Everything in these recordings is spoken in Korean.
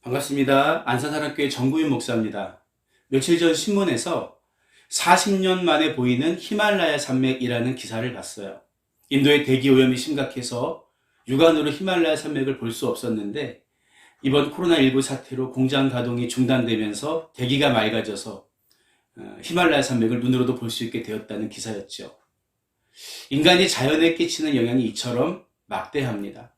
반갑습니다. 안산사랑교회 정구윤 목사입니다. 며칠 전 신문에서 40년 만에 보이는 히말라야 산맥이라는 기사를 봤어요. 인도의 대기 오염이 심각해서 육안으로 히말라야 산맥을 볼 수 없었는데 이번 코로나19 사태로 공장 가동이 중단되면서 대기가 맑아져서 어, 히말라야 산맥을 눈으로도 볼 수 있게 되었다는 기사였죠. 인간이 자연에 끼치는 영향이 이처럼 막대합니다.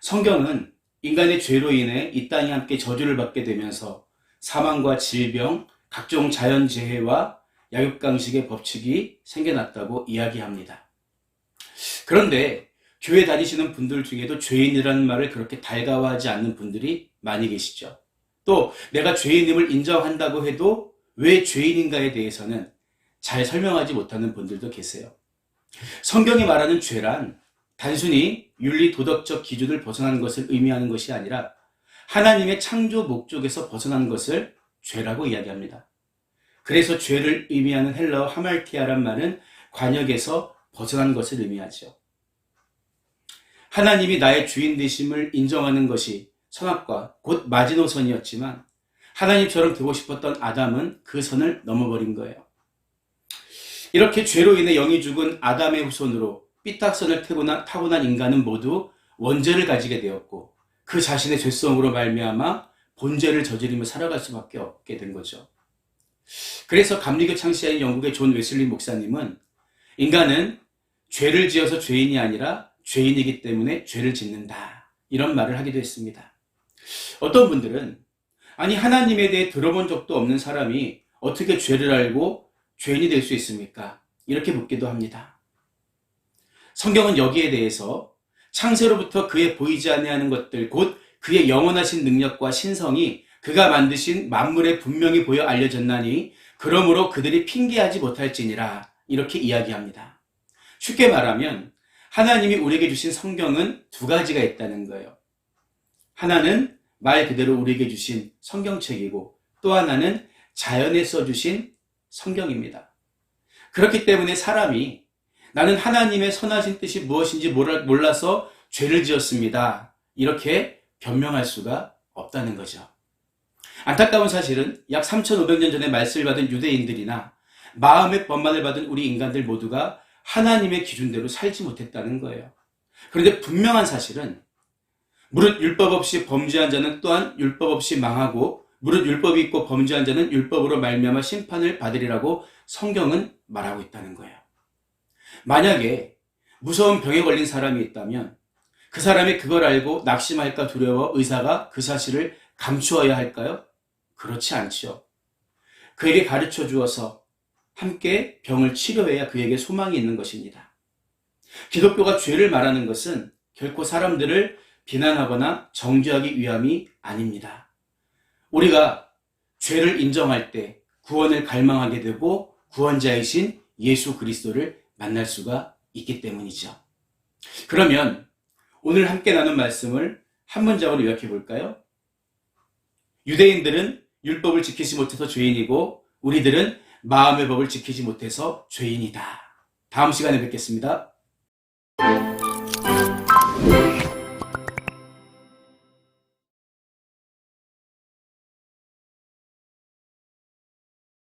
성경은 인간의 죄로 인해 이 땅이 함께 저주를 받게 되면서 사망과 질병, 각종 자연재해와 약육강식의 법칙이 생겨났다고 이야기합니다. 그런데 교회 다니시는 분들 중에도 죄인이라는 말을 그렇게 달가워하지 않는 분들이 많이 계시죠. 또 내가 죄인임을 인정한다고 해도 왜 죄인인가에 대해서는 잘 설명하지 못하는 분들도 계세요. 성경이 말하는 죄란 단순히 윤리 도덕적 기준을 벗어난 것을 의미하는 것이 아니라 하나님의 창조 목적에서 벗어난 것을 죄라고 이야기합니다. 그래서 죄를 의미하는 헬라어 하말티아란 말은 관역에서 벗어난 것을 의미하죠. 하나님이 나의 주인 되심을 인정하는 것이 선악과 곧 마지노선이었지만 하나님처럼 되고 싶었던 아담은 그 선을 넘어버린 거예요. 이렇게 죄로 인해 영이 죽은 아담의 후손으로 삐딱선을 타고난, 타고난 인간은 모두 원죄를 가지게 되었고 그 자신의 죄성으로 말미암아 본죄를 저지르며 살아갈 수밖에 없게 된 거죠. 그래서 감리교 창시한 영국의 존 웨슬리 목사님은 인간은 죄를 지어서 죄인이 아니라 죄인이기 때문에 죄를 짓는다. 이런 말을 하기도 했습니다. 어떤 분들은 아니 하나님에 대해 들어본 적도 없는 사람이 어떻게 죄를 알고 죄인이 될 수 있습니까? 이렇게 묻기도 합니다. 성경은 여기에 대해서 창세로부터 그의 보이지 아니하는 것들 곧 그의 영원하신 능력과 신성이 그가 만드신 만물에 분명히 보여 알려졌나니 그러므로 그들이 핑계하지 못할지니라 이렇게 이야기합니다. 쉽게 말하면 하나님이 우리에게 주신 성경은 두 가지가 있다는 거예요. 하나는 말 그대로 우리에게 주신 성경책이고 또 하나는 자연에 써주신 성경입니다. 그렇기 때문에 사람이 나는 하나님의 선하신 뜻이 무엇인지 몰라서 죄를 지었습니다. 이렇게 변명할 수가 없다는 거죠. 안타까운 사실은 약 3,500년 전에 말씀을 받은 유대인들이나 마음의 법만을 받은 우리 인간들 모두가 하나님의 기준대로 살지 못했다는 거예요. 그런데 분명한 사실은 무릇 율법 없이 범죄한 자는 또한 율법 없이 망하고 무릇 율법이 있고 범죄한 자는 율법으로 말미암아 심판을 받으리라고 성경은 말하고 있다는 거예요. 만약에 무서운 병에 걸린 사람이 있다면 그 사람이 그걸 알고 낙심할까 두려워 의사가 그 사실을 감추어야 할까요? 그렇지 않죠. 그에게 가르쳐 주어서 함께 병을 치료해야 그에게 소망이 있는 것입니다. 기독교가 죄를 말하는 것은 결코 사람들을 비난하거나 정죄하기 위함이 아닙니다. 우리가 죄를 인정할 때 구원을 갈망하게 되고 구원자이신 예수 그리스도를 만날 수가 있기 때문이죠. 그러면 오늘 함께 나눈 말씀을 한 문장으로 요약해 볼까요? 유대인들은 율법을 지키지 못해서 죄인이고 우리들은 마음의 법을 지키지 못해서 죄인이다. 다음 시간에 뵙겠습니다.